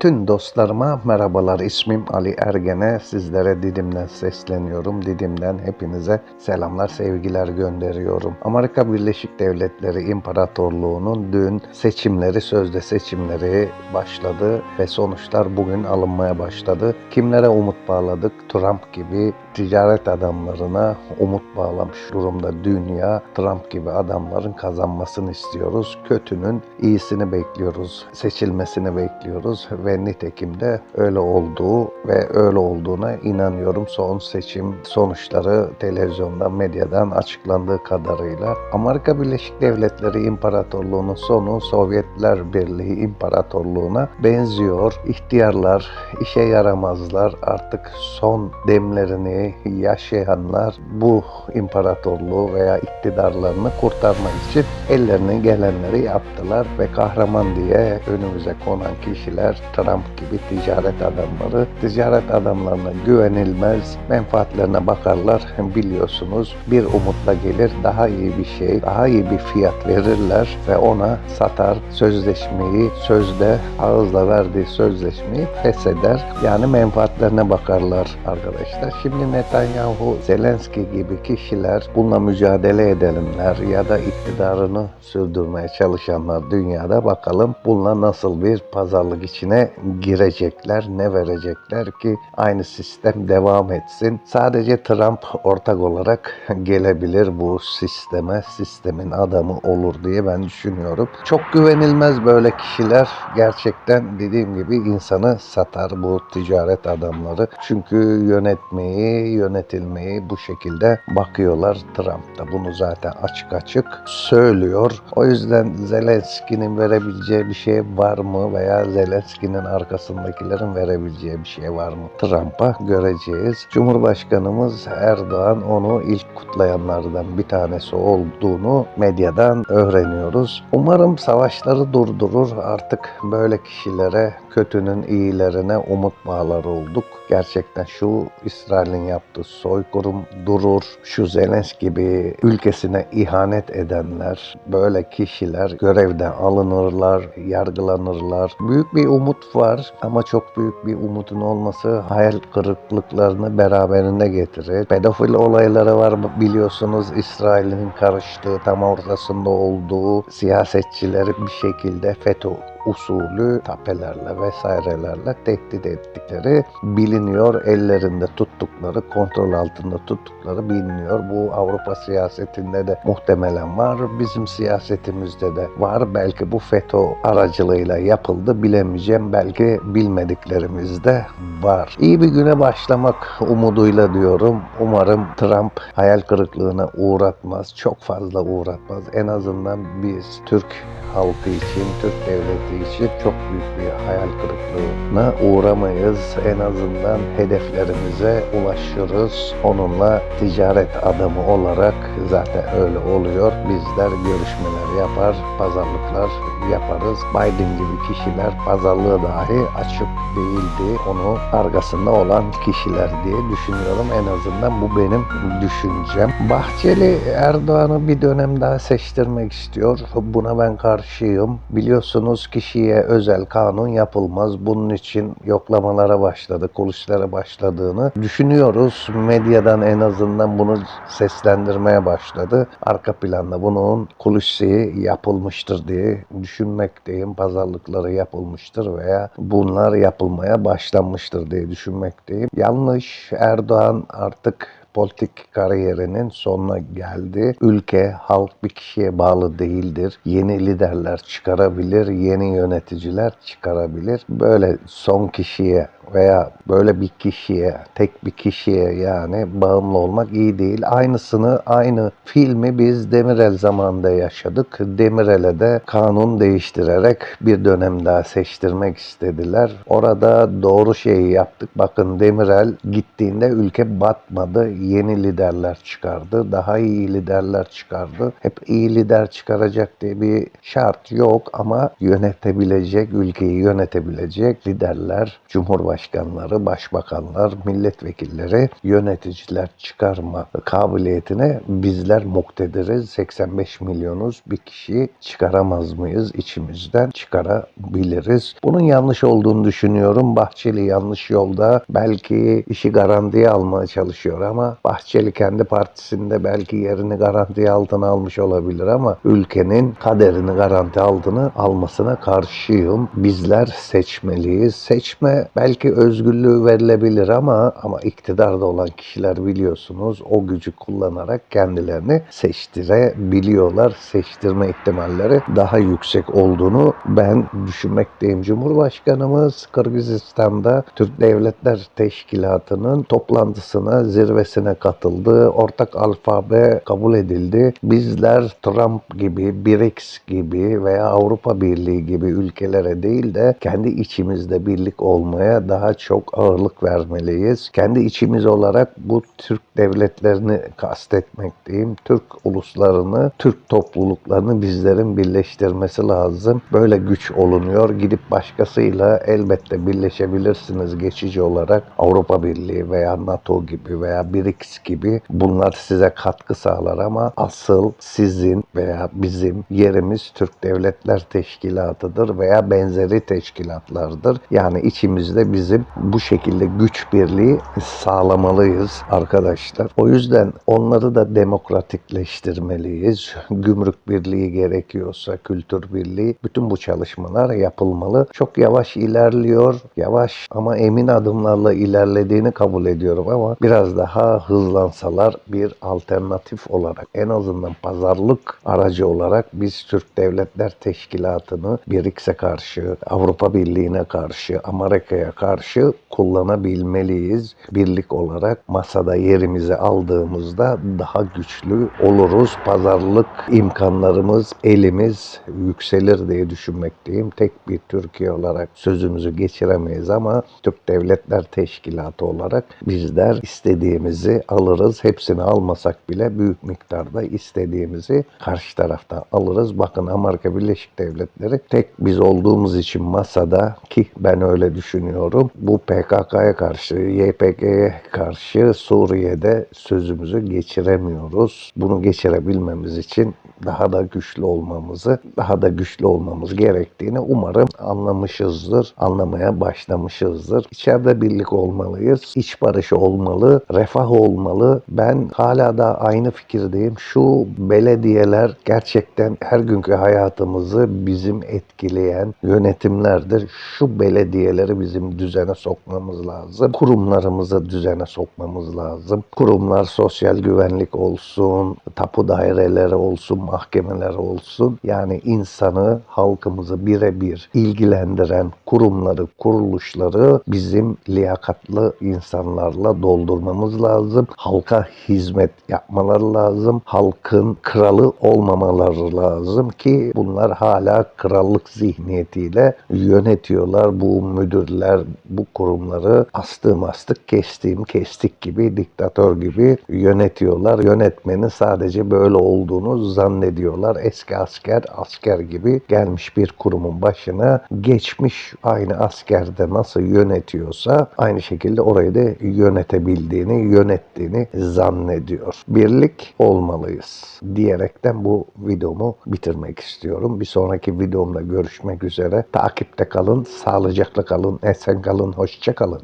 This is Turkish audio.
Bütün dostlarıma merhabalar. İsmim Ali Ergen'e. Sizlere Didim'den sesleniyorum. Didim'den hepinize selamlar, sevgiler gönderiyorum. Amerika Birleşik Devletleri İmparatorluğu'nun dün seçimleri, sözde seçimleri başladı ve sonuçlar bugün alınmaya başladı. Kimlere umut bağladık? Trump gibi ticaret adamlarına umut bağlamış durumda dünya. Trump gibi adamların kazanmasını istiyoruz. Kötünün iyisini bekliyoruz. Seçilmesini bekliyoruz ve nitekim de öyle olduğu ve öyle olduğuna inanıyorum. Son seçim sonuçları televizyondan, medyadan açıklandığı kadarıyla Amerika Birleşik Devletleri İmparatorluğu'nun sonu Sovyetler Birliği İmparatorluğu'na benziyor. İhtiyarlar, işe yaramazlar artık son demlerini yaşayanlar bu imparatorluğu veya iktidarlarını kurtarmak için ellerine gelenleri yaptılar ve kahraman diye önümüze konan kişiler Trump gibi ticaret adamları. Ticaret adamlarına güvenilmez, menfaatlerine bakarlar biliyorsunuz. Bir umutla gelir, daha iyi bir şey, daha iyi bir fiyat verirler ve ona satar. Sözleşmeyi sözde ağızla verdiği sözleşmeyi fesheder. Yani menfaatlerine bakarlar arkadaşlar. Şimdi Netanyahu, Zelenski gibi kişiler bununla mücadele edelimler ya da iktidarını sürdürmeye çalışanlar dünyada bakalım bununla nasıl bir pazarlık içine girecekler, ne verecekler ki aynı sistem devam etsin. Sadece Trump ortak olarak gelebilir bu sisteme, sistemin adamı olur diye ben düşünüyorum. Çok güvenilmez böyle kişiler gerçekten dediğim gibi insanı satar bu ticaret adamları. Çünkü yönetmeyi, yönetilmeyi bu şekilde bakıyorlar. Trump da bunu zaten açık açık söylüyor. O yüzden Zelenski'nin verebileceği bir şey var mı veya Zelenski'nin arkasındakilerin verebileceği bir şey var mı? Trump'a göreceğiz. Cumhurbaşkanımız Erdoğan onu ilk kutlayanlardan bir tanesi olduğunu medyadan öğreniyoruz. Umarım savaşları durdurur. Artık böyle kişilere, kötünün iyilerine umut bağlar olduk. Gerçekten şu İsrail'in yaptığı soykırım durur. Şu Zelenski gibi ülkesine ihanet edenler, böyle kişiler görevden alınırlar, yargılanırlar. Büyük bir umut var ama çok büyük bir umutun olması hayal kırıklıklarını beraberinde getirir. Pedofil olayları var biliyorsunuz İsrail'in karıştığı tam ortasında olduğu siyasetçileri bir şekilde FETÖ usulü tapelerle vesairelerle tehdit ettikleri biliniyor. Ellerinde tuttukları, kontrol altında tuttukları biliniyor. Bu Avrupa siyasetinde de muhtemelen var. Bizim siyasetimizde de var. Belki bu FETÖ aracılığıyla yapıldı bilemeyeceğim. Belki bilmediklerimiz de var. İyi bir güne başlamak umuduyla diyorum. Umarım Trump hayal kırıklığına uğratmaz. Çok fazla uğratmaz. En azından biz Türk halkı için, Türk devleti için çok büyük bir hayal kırıklığına uğramayız. En azından hedeflerimize ulaşırız. Onunla ticaret adamı olarak zaten öyle oluyor. Bizler görüşmeler yapar, pazarlıklar yaparız. Biden gibi kişiler pazarlığı dahi açık değildi. Onu arkasında olan kişiler diye düşünüyorum. En azından bu benim düşüncem. Bahçeli Erdoğan'ı bir dönem daha seçtirmek istiyor. Buna ben karşıyım. Biliyorsunuz kişiye özel kanun yapılmaz. Bunun için yoklamalara başladı, kulislara başladığını düşünüyoruz. Medyadan en azından bunu seslendirmeye başladı. Arka planda bunun kulisi yapılmıştır diye düşünmekteyim. Pazarlıkları yapılmıştır veya bunlar yapılmaya başlanmıştır diye düşünmekteyim. Yanlış. Erdoğan artık politik kariyerinin sonuna geldi. Ülke, halk bir kişiye bağlı değildir. Yeni liderler çıkarabilir, yeni yöneticiler çıkarabilir. Böyle son kişiye veya böyle bir kişiye, tek bir kişiye yani bağımlı olmak iyi değil. Aynısını, aynı filmi biz Demirel zamanında yaşadık. Demirel'e de kanun değiştirerek bir dönem daha seçtirmek istediler. Orada doğru şeyi yaptık. Bakın Demirel gittiğinde ülke batmadı. Yeni liderler çıkardı. Daha iyi liderler çıkardı. Hep iyi lider çıkaracak diye bir şart yok ama yönetebilecek, ülkeyi yönetebilecek liderler, Cumhurbaşkanı cumhurbaşkanları, başbakanlar, milletvekilleri, yöneticiler çıkarma kabiliyetine bizler muktediriz. 85 milyonuz. Bir kişi çıkaramaz mıyız? İçimizden çıkarabiliriz. Bunun yanlış olduğunu düşünüyorum. Bahçeli yanlış yolda. Belki işi garantiye almaya çalışıyor ama Bahçeli kendi partisinde belki yerini garantiye altına almış olabilir ama ülkenin kaderini garanti altına almasına karşıyım. Bizler seçmeliyiz. Seçme belki özgürlüğü verilebilir ama ama iktidarda olan kişiler biliyorsunuz o gücü kullanarak kendilerini seçtirebiliyorlar. Seçtirme ihtimalleri daha yüksek olduğunu ben düşünmekteyim. Cumhurbaşkanımız Kırgızistan'da Türk Devletler Teşkilatı'nın toplantısına, zirvesine katıldı. Ortak alfabe kabul edildi. Bizler Trump gibi, BRICS gibi veya Avrupa Birliği gibi ülkelere değil de kendi içimizde birlik olmaya daha çok ağırlık vermeliyiz. Kendi içimiz olarak bu Türk devletlerini kastetmekteyim. Türk uluslarını, Türk topluluklarını bizlerin birleştirmesi lazım. Böyle güç olunuyor. Gidip başkasıyla elbette birleşebilirsiniz geçici olarak. Avrupa Birliği veya NATO gibi veya BRICS gibi bunlar size katkı sağlar ama asıl sizin veya bizim yerimiz Türk Devletler Teşkilatı'dır veya benzeri teşkilatlardır. Yani içimizde bizim bu şekilde güç birliği sağlamalıyız arkadaşlar. O yüzden onları da demokratikleştirmeliyiz. Gümrük birliği gerekiyorsa, kültür birliği, bütün bu çalışmalar yapılmalı. Çok yavaş ilerliyor. Yavaş ama emin adımlarla ilerlediğini kabul ediyorum ama biraz daha hızlansalar bir alternatif olarak en azından pazarlık aracı olarak biz Türk Devletler Teşkilatı'nı BRICS'e karşı, Avrupa Birliği'ne karşı, Amerika'ya karşı kullanabilmeliyiz. Birlik olarak masada yerimizi aldığımızda daha güçlü oluruz. Pazarlık imkanlarımız, elimiz yükselir diye düşünmekteyim. Tek bir Türkiye olarak sözümüzü geçiremeyiz ama Türk Devletler Teşkilatı olarak bizler istediğimizi alırız. Hepsini almasak bile büyük miktarda istediğimizi karşı taraftan alırız. Bakın Amerika Birleşik Devletleri tek biz olduğumuz için masada ki ben öyle düşünüyorum. Bu PKK'ya karşı, YPG'ye karşı Suriye'de sözümüzü geçiremiyoruz. Bunu geçirebilmemiz için daha da güçlü olmamızı, daha da güçlü olmamız gerektiğini umarım anlamışızdır, anlamaya başlamışızdır. İçeride birlik olmalıyız, iç barışı olmalı, refah olmalı. Ben hala da aynı fikirdeyim. Şu belediyeler gerçekten her günkü hayatımızı bizim etkileyen yönetimlerdir. Şu belediyeleri bizim düzene sokmamız lazım. Kurumlarımızı düzene sokmamız lazım. Kurumlar sosyal güvenlik olsun, tapu daireleri olsun, mahkemeler olsun. Yani insanı, halkımızı birebir ilgilendiren kurumları, kuruluşları bizim liyakatlı insanlarla doldurmamız lazım. Halka hizmet yapmaları lazım. Halkın kralı olmamaları lazım ki bunlar hala krallık zihniyetiyle yönetiyorlar. Bu müdürler, bu kurumları astığım astık, kestiğim kestik gibi, diktatör gibi yönetiyorlar. Yönetmenin sadece böyle olduğunu zannediyorlar. Eski asker, asker gibi gelmiş bir kurumun başına geçmiş aynı askerde nasıl yönetiyorsa aynı şekilde orayı da yönetebildiğini, yönettiğini zannediyor. Birlik olmalıyız diyerekten bu videomu bitirmek istiyorum. Bir sonraki videomda görüşmek üzere. Takipte kalın, sağlıcakla kalın, esen kalın, hoşça kalın.